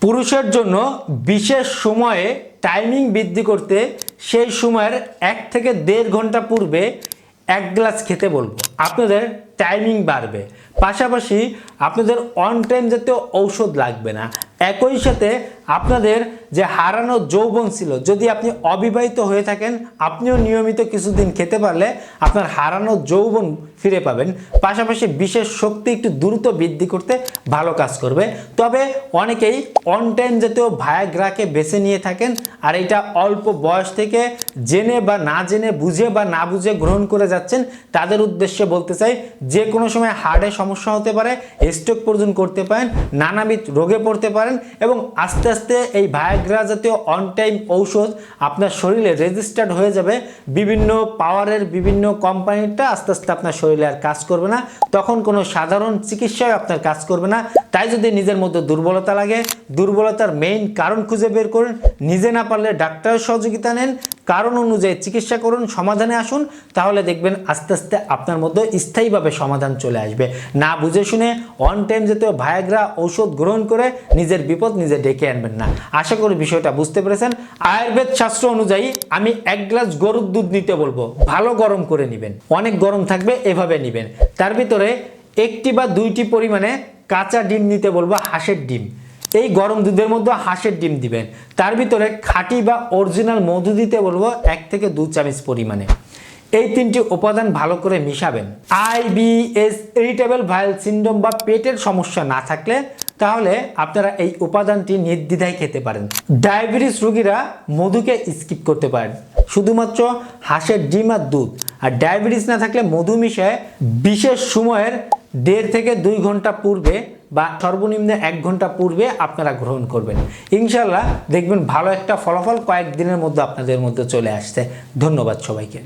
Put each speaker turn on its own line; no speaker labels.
পুরুষের জন্য বিশেষ সময়ে টাইমিং বৃদ্ধি করতে সেই সময়ের এক থেকে দেড় ঘণ্টা পূর্বে এক গ্লাস খেতে বলব। আপনাদের টাইমিং বাড়বে। পাশাপাশি আপনাদের অন টাইম জাতীয় ঔষধ লাগবে না। একই সাথে আপনাদের যে হারানো যৌবন ছিল, যদি আপনি অবিবাহিত হয়ে থাকেন, আপনিও নিয়মিত কিছুদিন খেতে পারলে আপনার হারানো যৌবন ফিরে পাবেন। পাশাপাশি বিশেষ শক্তি একটু দ্রুত বৃদ্ধি করতে ভালো কাজ করবে। তবে অনেকেই অন টাইম জাতীয় ভায়াগ্রাকে বেছে নিয়ে থাকেন, আর এটা অল্প বয়স থেকে জেনে বা না জেনে বুঝে বা না বুঝে গ্রহণ করে যাচ্ছেন, তাদের উদ্দেশ্যে বলতে চাই, যে কোনো সময় হার্টে সমস্যা হতে পারে স্ট্রোক পর্যন্ত করতে পারেন, নানাবিধ রোগে পড়তে পারেন এবং আস্তে আস্তে এই ভায়াগ্রা জাতীয় অন টাইম ঔষধ আপনার শরীরে রেজিস্টার্ড হয়ে যাবে। বিভিন্ন পাওয়ারের বিভিন্ন কোম্পানিটা আস্তে আস্তে আপনার শরীরে আর কাজ করবে না। তখন কোনো সাধারণ চিকিৎসায় আপনার কাজ করবে না। তাই যদি নিজের মধ্যে দুর্বলতা লাগে, দুর্বলতার মেইন কারণ খুঁজে বের করুন। নিজে না পারলে ডাক্তারের সহযোগিতা নেন। কারণ অনুযায়ী চিকিৎসা করুন, সমাধানে আসুন, তাহলে দেখবেন আস্তে আস্তে আপনার মধ্যে স্থায়ীভাবে সমাধান চলে আসবে। না বুঝে শুনে অন টাইম জাতীয় ভায়াগ্রা ঔষধ গ্রহণ করে নিজের বিপদ নিজে ডেকে আনবেন না। আশা করি বিষয়টা বুঝতে পেরেছেন। আয়ুর্বেদ শাস্ত্র অনুযায়ী আমি এক গ্লাস গরুর দুধ নিতে বলব। ভালো গরম করে নেবেন। অনেক গরম থাকবে, এভাবে নেবেন। তার ভিতরে একটি বা দুইটি পরিমাণে কাঁচা ডিম নিতে বলব, হাঁসের ডিম। এই গরম দুধের মধ্যে হাঁসের ডিম দিবেন। তার ভিতরে খাঁটি বা অরিজিনাল মধু দিতে বলব এক থেকে দু চামচ পরিমাণে। এই তিনটি উপাদান ভালো করে মিশাবেন। I B S irritable bowel syndrome বা পেটের সমস্যা না থাকলে তাহলে আপনারা এই উপাদানটি নির্দ্বিধায় খেতে পারেন। ডায়াবেটিস রোগীরা মধুকে স্কিপ করতে পারেন। শুধুমাত্র হাঁসের ডিম আর দুধ। আর ডায়াবেটিস না থাকলে মধু মিশায় বিশেষ সময়ের দেড় থেকে দুই ঘণ্টা পূর্বে বা সর্বনিম্ন এক ঘণ্টা পূর্বে আপনারা গ্রহণ করবেন। ইনশাল্লাহ দেখবেন ভালো একটা ফলাফল কয়েকদিনের মধ্যে আপনাদের মধ্যে চলে আসছে। ধন্যবাদ সবাইকে।